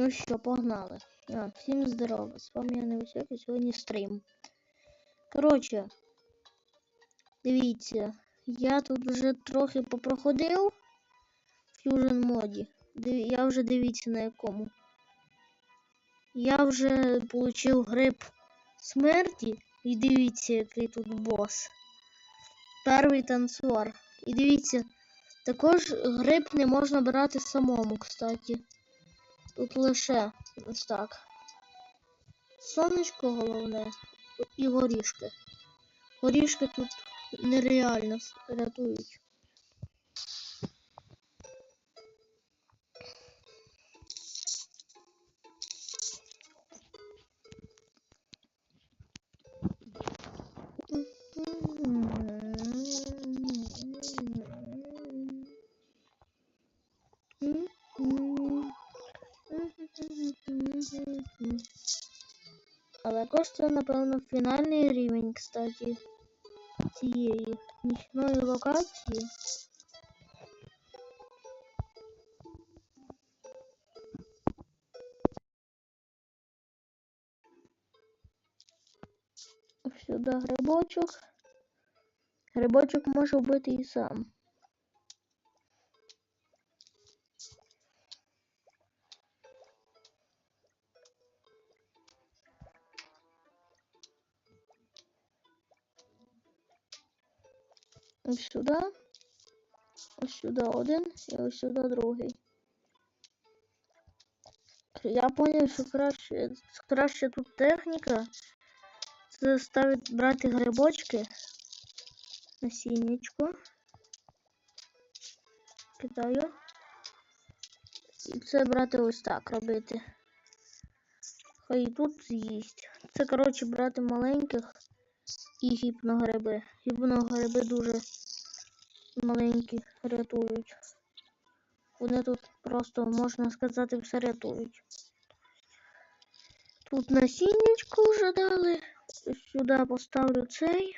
Ну що, погнали. А, всім здорово. З вами я Невисяк і сьогодні стрім. Коротше, дивіться, я тут вже трохи попроходив Fusion моді. Я вже дивіться на якому. Я вже получив гриб смерті. І дивіться, який тут бос. Перший танцор. І дивіться, також гриб не можна брати самому, кстати. Тут лише ось так. Сонечко головне і горішки. Горішки тут нереально рятують. А також це, напевно, фінальний рівень, кстати, цієї нічної локації. Сюди грибочок. Грибочок може вбити і сам. Ось сюди. Ось сюди один і ось сюди другий. Я поняв, що краще, краще тут техніка. Це ставить брати грибочки. Насіннячко. Кидаю. І це брати ось так робити. Хай і тут з'їсть. Це, коротше, брати маленьких і гіпногриби. Гіпногриби дуже маленькі рятують. Вони тут просто, можна сказати, все рятують. Тут насіннячко вже дали. Сюди поставлю цей.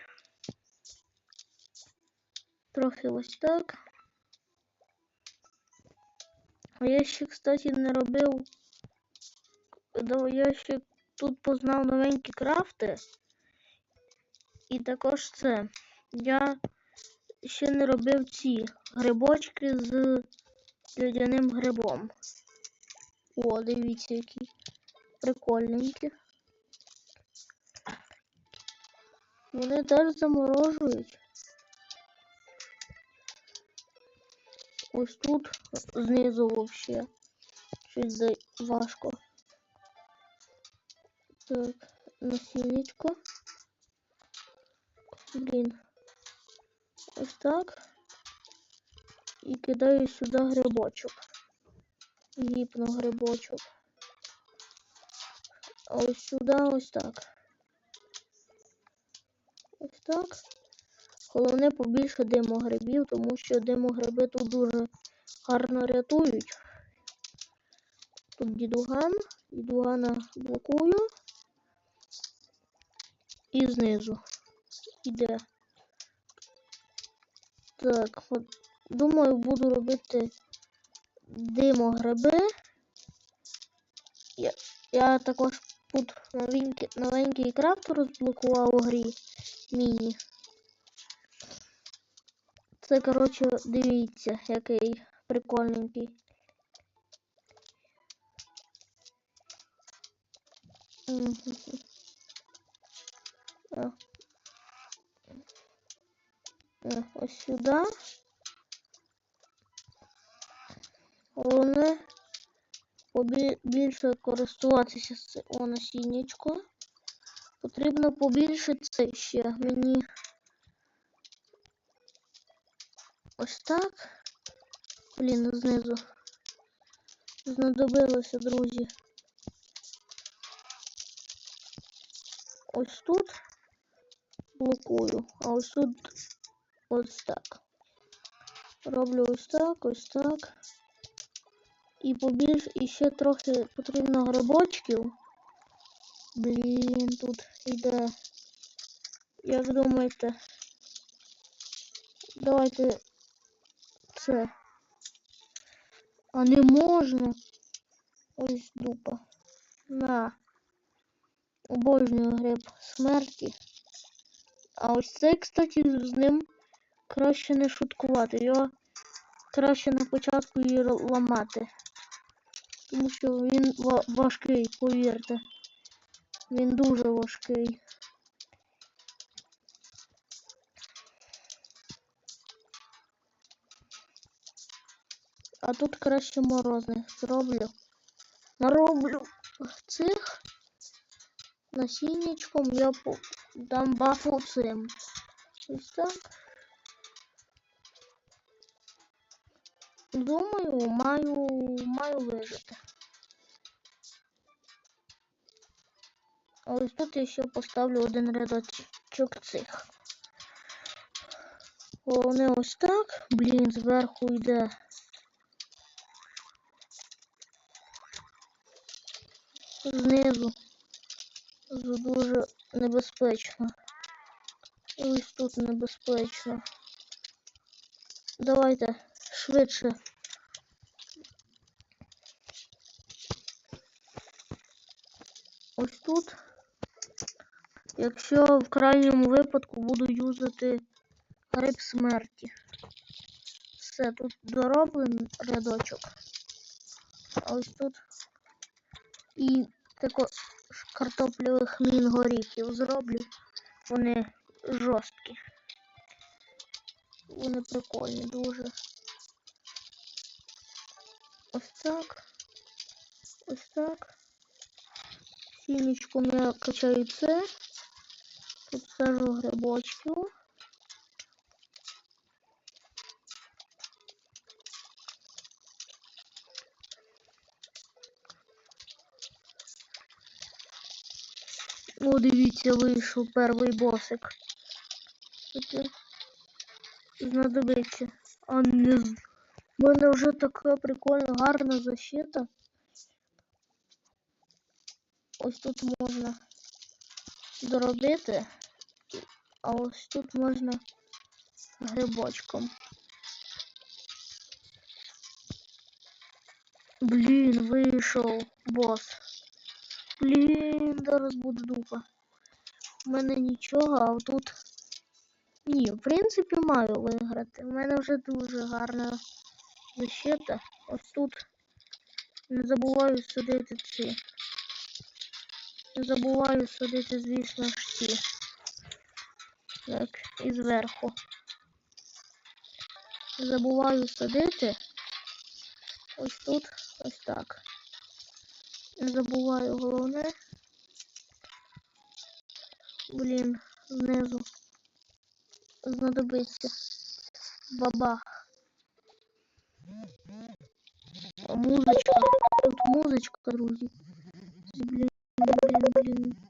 Трохи ось так. А я ще, кстати, не робив. Я ще тут познав новенькі крафти. І також це. Я ще не робив ці грибочки з льодяним грибом. О, дивіться, які прикольненькі. Вони теж заморожують. Ось тут знизу вообще щось важко. Так, насіннячко. Блін. Ось так. І кидаю сюди грибочок. Гіпно грибочок. А ось сюди ось так. Ось так. Головне побільше димогрибів, тому що димогриби тут дуже гарно рятують. Тут дідуган, дідугана блокую. І знизу іде. Так, от, думаю, буду робити димогриби. Я, я також тут новенький, новенький крафт розблокував у грі міні. Це, коротше, дивіться, який прикольненький. Мгм. Ось сюди. Головне більше користуватися з о, насіннячко. Потрібно побільше це ще мені ось так. Блін, знизу. Знадобилося, друзі. Ось тут блокую, а ось тут ось так. Роблю ось так, ось так. І побільше, і ще трохи потрібно грибочків. Блін, тут йде. Як думаєте? Давайте це. А не можна. Ось дупа. На. Обожнюю гриб смерті. А ось цей, кстати, з ним краще не шуткувати. Його краще на початку і ламати. Тому що він важкий, повірте. Він дуже важкий. А тут краще морозних зроблю. Нароблю цих насіннячком я дам бафу цим. Ось так. Думаю, маю, маю вижити. Ось тут я ще поставлю один рядочок цих. Головне ось так. Блін, зверху йде. Знизу. Знизу дуже небезпечно. Ось тут небезпечно. Давайте швидше. Ось тут. Якщо в крайньому випадку буду юзати гриб смерті. Все, тут дороблений рядочок. А ось тут і тако ж картоплевих мінгоріхів зроблю. Вони жорсткі. Вони прикольні дуже. Ось так. Ось так. Сінечком я качаю це. Тут сажу грибочків. О, дивіться, вийшов перший босик. Знадобиться. А не. У мене вже така прикольна, гарна защита. Ось тут можна доробити, а ось тут можна грибочком. Блін, вийшов бос. Блін, зараз буде дупа. У мене нічого, а тут. Ні, в принципі, маю виграти. У мене вже дуже гарна защита. Ось тут не забуваю садити ці. Не забуваю садити, звісно ці. Так, і зверху. Не забуваю садити. Ось тут, ось так. Не забуваю головне. Блін, знизу. Знадобиться. Бабах музычка Тут музычка друзі. Блін, блін, блін.